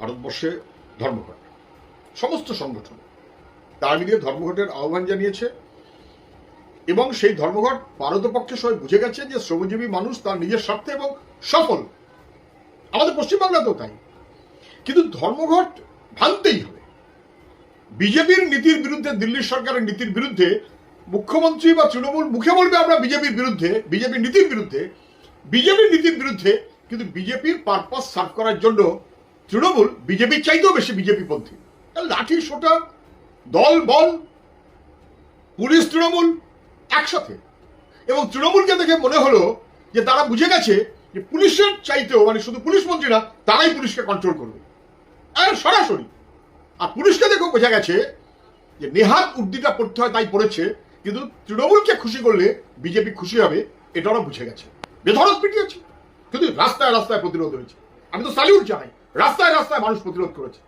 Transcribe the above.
ভারতবর্ষে ধর্মঘট। সমস্ত সংগঠন। তার মিলিয়ে ধর্মঘটের আহ্বান জানিয়েছে এবং সেই ধর্মঘট ভারতপক্ষে সবাই বুঝে গেছে যে শ্রমজীবী মানুষ তার নিজের স্বার্থে এবং সফল। আমাদের পশ্চিমবাংলাতেও তাই। কিন্তু ধর্মঘট ভাঙতেই হবে। বিজেপির নীতির বিরুদ্ধে দিল্লি সরকারের নীতির বিরুদ্ধে, মুখ্যমন্ত্রী বা তৃণমূল মুখে বলবে আমরা বিজেপির বিরুদ্ধে, বিজেপির নীতির বিরুদ্ধে, বিজেপির নীতির বিরুদ্ধে, কিন্তু বিজেপির পারপাস সার্ভ করার জন্য তৃণমূল বিজেপির চাইতেও বেশি বিজেপি পন্থী। লাঠি সোটা, দল, বল, পুলিশ, তৃণমূল একসাথে। এবং তৃণমূলকে দেখে মনে হলো যে তারা বুঝে গেছে যে পুলিশের চাইতেও মানে শুধু পুলিশ মন্ত্রী না, তারাই পুলিশকে কন্ট্রোল করবে। আর সরাসরি, আর পুলিশকে দেখেও বোঝা গেছে যে নেহাত উর্দিটা পড়তে হয়, তাই পড়েছে। কিন্তু তৃণমূলকে খুশি করলে বিজেপি খুশি হবে, এটা ওরা বুঝে গেছে। বেধরক পিটিয়েছে। কিন্তু রাস্তায় রাস্তায় প্রতিরোধ হয়েছে। আমি তো স্যালিউট জানাই। রাস্তায় রাস্তায় মানুষ প্রতিরোধ করেছে।